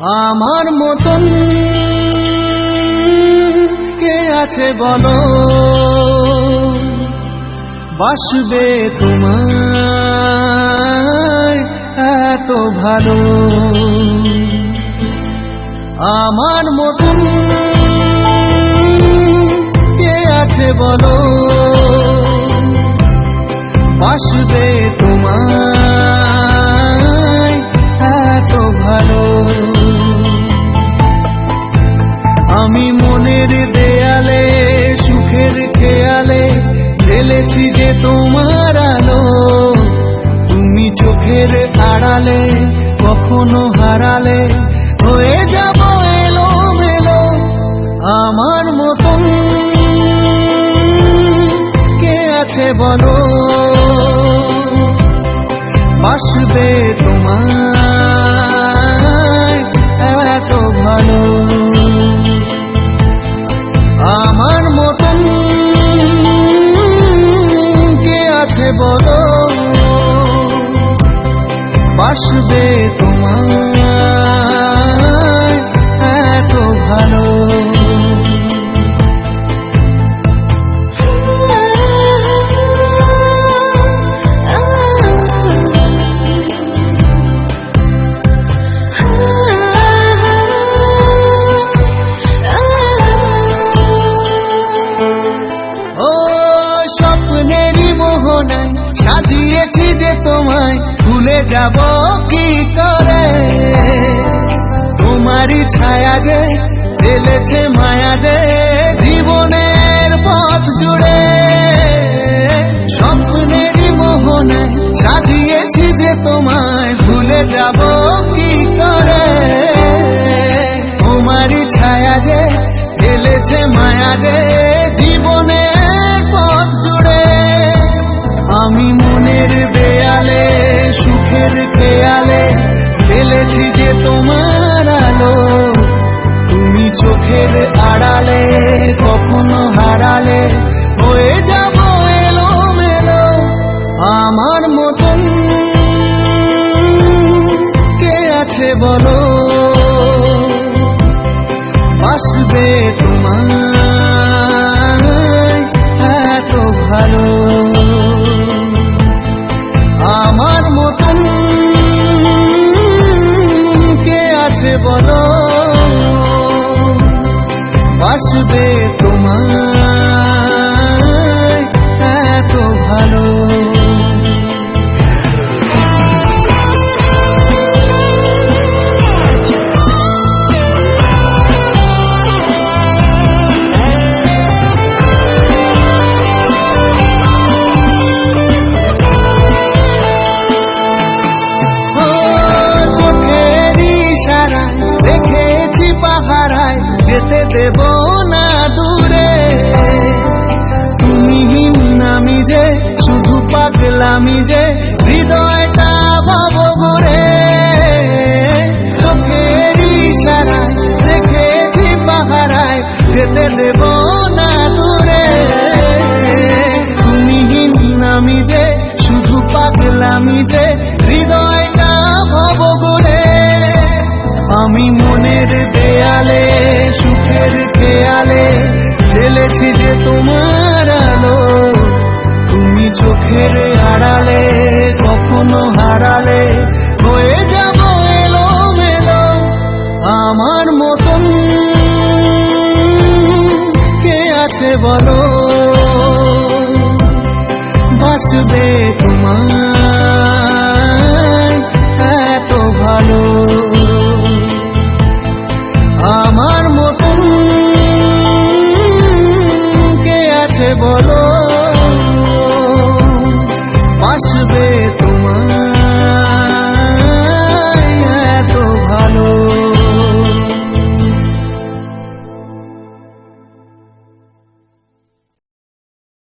আমার মতন কে আছে বলো? বাসবে তোমার এত ভালো। আমার মতন কে আছে বলো? বাসবে তোমায় এত ভালো। আমি মনের দেয়ালে, সুখের খেয়ালে ঢেলেছি যে তোমার আমার মতন। কে আছে বলো? বাসবে তোমায় এত ভালো। আমার মতন কে আছে বলো? বাসবে তোমায় সাজিয়েছি যে তোমায়, ভুলে যাব কি করে? তোমারই ছায়া যে ফেলেছে মায়া যে জীবনের পথ জুড়ে। স্বপ্নেরই মোহনায় সাজিয়েছি যে তোমায়, ভুলে যাব কি করে? তোমারই ছায়া যে ফেলেছে মায়া যে জীবনের পথ জুড়ে। আমি মনের দেয়ালে সুখের খেয়ালে ফেলেছি যে তোমার আলো। তুমি চোখের আড়ালে, কখনো হারালে। হয়ে যাব এলো মেলো আমার মতন। কে আছে বলো? বাসবে তোমার এত ভালো। বাসবে তোমার এত ভালো পাহারায় যেতে দেব না দূরে। তুমি নামি যে, শুধু পাগলামি যে, হৃদয়টা ভাব ঘুরে চোখের ইশারা রেখেছি পাহারায় যেতে দেব না দূরে। তুমি নামি যে, শুধু পাগলামি যে হৃদয়টা ছেলেছি যে তোমার আলো। তুমি চোখের আড়ালে, কখনো হারালে। হয়ে যাব এলো মেলো আমার মতন। কে আছে বলো? বাসবে তোমার বলো